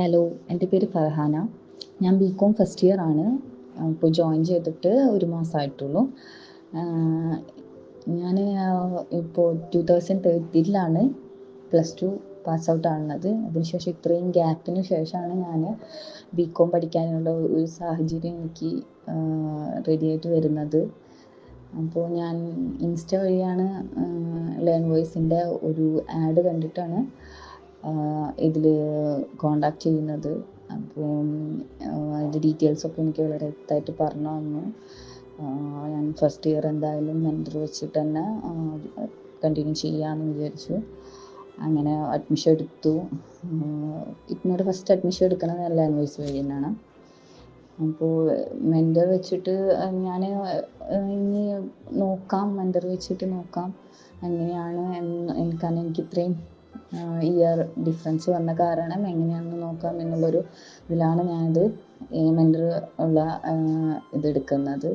Hello എന്റെ പേര് ഫർഹാന. ഞാൻ ബി കോം ഫസ്റ്റ് ഇയർ ആണ്. ഇപ്പോൾ ജോയിൻ ചെയ്തിട്ട് ഒരു മാസമായിട്ടുള്ളൂ ഞാൻ ഇപ്പോൾ ടു തൗസൻഡ് തേർട്ടീനിലാണ് പ്ലസ് ടു പാസ് ഔട്ട് ആവുന്നത് അതിനുശേഷം ഇത്രയും ഗ്യാപ്പിന് ശേഷമാണ് ഞാൻ ബി കോം പഠിക്കാനുള്ള ഒരു സാഹചര്യം എനിക്ക് റെഡി ആയിട്ട് വരുന്നത്. അപ്പോൾ ഞാൻ ഇൻസ്റ്റ വഴിയാണ് ലേൺ വോയിസിന്റെ ഒരു ആഡ് കണ്ടിട്ടാണ് ഇതിൽ കോണ്ടാക്ട് ചെയ്യുന്നത്. അപ്പോൾ അതിന്റെ ഡീറ്റെയിൽസൊക്കെ എനിക്ക് വളരെ വ്യക്തമായിട്ട് പറഞ്ഞു തന്നു. ഞാൻ ഫസ്റ്റ് ഇയർ എന്തായാലും മെന്റർ വെച്ചിട്ട് തന്നെ കണ്ടിന്യൂ ചെയ്യാമെന്ന് വിചാരിച്ചു. അങ്ങനെ അഡ്മിഷൻ എടുത്തു. ഇഗ്നോയുടെ ഫസ്റ്റ് അഡ്മിഷൻ എടുക്കുന്നത് ലാംഗ്വേജ് വഴി തന്നെയാണ് അപ്പോൾ മെന്റർ വെച്ചിട്ട് ഞാൻ ഇനി നോക്കാം മെന്റർ വെച്ചിട്ട് നോക്കാം. എങ്ങനെയാണ് എനിക്കാണ് എനിക്ക് ഇത്രയും ഇയർ ഡിഫറൻസ് വന്ന കാരണം എങ്ങനെയാണെന്ന് നോക്കാം എന്നുള്ളൊരു ഇതിലാണ് ഞാനിത് മെന്റർ ഉള്ള ഇതെടുക്കുന്നത്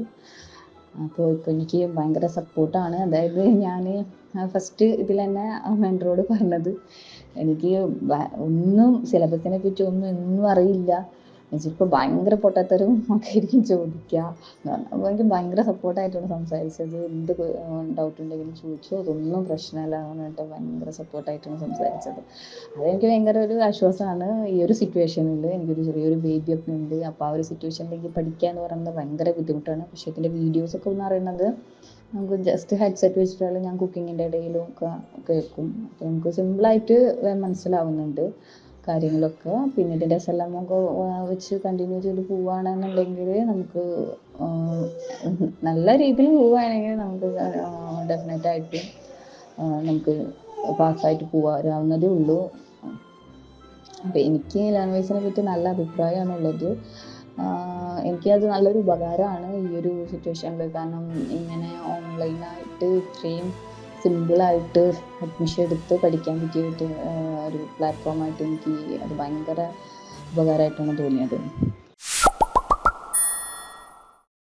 അപ്പോൾ ഇപ്പോൾ എനിക്ക് ഭയങ്കര സപ്പോർട്ടാണ് അതായത് ഞാൻ ഫസ്റ്റ് ഇതിൽ തന്നെ മെന്ററോട് പറഞ്ഞത് എനിക്ക് ഒന്നും സിലബസിനെ പറ്റി ഒന്നും ഒന്നും അറിയില്ല. ചിലപ്പോൾ ഭയങ്കര പൊട്ടത്തരവും ഒക്കെ ആയിരിക്കും ചോദിക്കുക. എനിക്ക് ഭയങ്കര സപ്പോർട്ടായിട്ടാണ് സംസാരിച്ചത്. എന്ത് ഡൗട്ട് ഉണ്ടെങ്കിലും ചോദിച്ചു അതൊന്നും പ്രശ്നമല്ല എന്ന് പറഞ്ഞിട്ട് ഭയങ്കര സപ്പോർട്ടായിട്ടാണ് സംസാരിച്ചത്. അതെനിക്ക് ഭയങ്കര ഒരു ആശ്വാസമാണ്. ഈ ഒരു സിറ്റുവേഷനിൽ എനിക്കൊരു ചെറിയൊരു ഒക്കെ ഉണ്ട്. അപ്പോൾ ആ ഒരു സിറ്റുവേഷനിലേക്ക് പഠിക്കുക എന്ന് പറയുന്നത് ഭയങ്കര ബുദ്ധിമുട്ടാണ്. പക്ഷേ ഇതിന്റെ വീഡിയോസൊക്കെ എന്ന് പറയുന്നത് നമുക്ക് ജസ്റ്റ് ഹെഡ്സെറ്റ് വെച്ചിട്ടുള്ള ഞാൻ കുക്കിങ്ങിന്റെ ഇടയിലും ഒക്കെ കേൾക്കും. അപ്പോൾ നമുക്ക് സിമ്പിളായിട്ട് മനസ്സിലാവുന്നുണ്ട്. കാര്യങ്ങളൊക്കെ. പിന്നീട് ഇതിന്റെ നമുക്ക് വെച്ച് കണ്ടിന്യൂ ചെയ്ത് പോവുകയാണെന്നുണ്ടെങ്കിൽ നമുക്ക് നല്ല രീതിയിൽ പോവുകയാണെങ്കിൽ നമുക്ക് ഡെഫിനറ്റായിട്ട് നമുക്ക് പാസ്സായിട്ട് പോകാവുന്നതേ ഉള്ളൂ. അപ്പം എനിക്ക് ലാംഗ്വേജിനെ പറ്റി നല്ല അഭിപ്രായമാണുള്ളത്. എനിക്കത് നല്ലൊരു ഉപകാരമാണ് ഈ ഒരു സിറ്റുവേഷനിൽ കാരണം ഇങ്ങനെ ഓൺലൈനായിട്ട് ഇത്രയും സിമ്പിളായിട്ട് അഡ്മിഷൻ എടുത്ത് പഠിക്കാൻ പറ്റിയ ഒരു പ്ലാറ്റ്ഫോമായിട്ട് എനിക്ക് അത് ഭയങ്കര ഉപകാരമായിട്ടാണ് തോന്നിയത്.